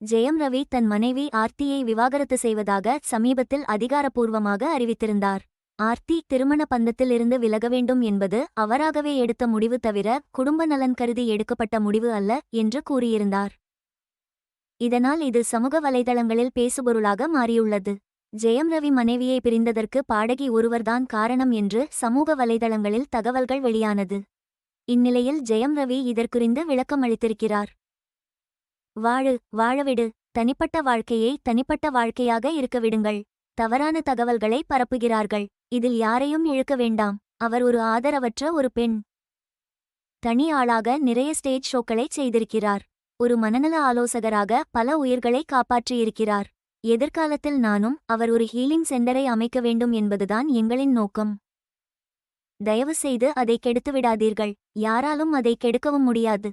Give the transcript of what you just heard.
ஜெயம் ரவி தன் மனைவி ஆர்த்தியை விவாகரத்து செய்வதாக சமீபத்தில் அதிகாரப்பூர்வமாக அறிவித்திருந்தார். ஆர்த்தி திருமண பந்தத்தில் இருந்து விலக வேண்டும் என்பது அவராகவே எடுத்த முடிவு தவிர குடும்ப நலன் கருதி எடுக்கப்பட்ட முடிவு அல்ல என்று கூறியிருந்தார். இதனால் இது சமூக வலைதளங்களில் பேசுபொருளாக மாறியுள்ளது. ஜெயம் ரவி மனைவியை பிரிந்ததற்கு பாடகி ஒருவர்தான் காரணம் என்று சமூக வலைதளங்களில் தகவல்கள் வெளியானது. இந்நிலையில் ஜெயம் ரவி இதற்குறிந்து விளக்கம் அளித்திருக்கிறார் வாழு வாழவிடு. தனிப்பட்ட வாழ்க்கையை தனிப்பட்ட வாழ்க்கையாக இருக்க விடுங்கள். தவறான தகவல்களை பரப்புகிறார்கள். இதில் யாரையும் இழுக்க வேண்டாம். அவர் ஒரு ஆதரவற்ற ஒரு பெண். தனி ஆளாக நிறைய ஸ்டேஜ் ஷோக்களை செய்திருக்கிறார். ஒரு மனநல ஆலோசகராக பல உயிர்களை காப்பாற்றியிருக்கிறார். எதிர்காலத்தில் நானும் அவர் ஒரு ஹீலிங் சென்டரை அமைக்க வேண்டும் என்பதுதான் எங்களின் நோக்கம். தயவு செய்து அதை கெடுத்து விடாதீர்கள் யாராலும் அதை கெடுக்கவும் முடியாது.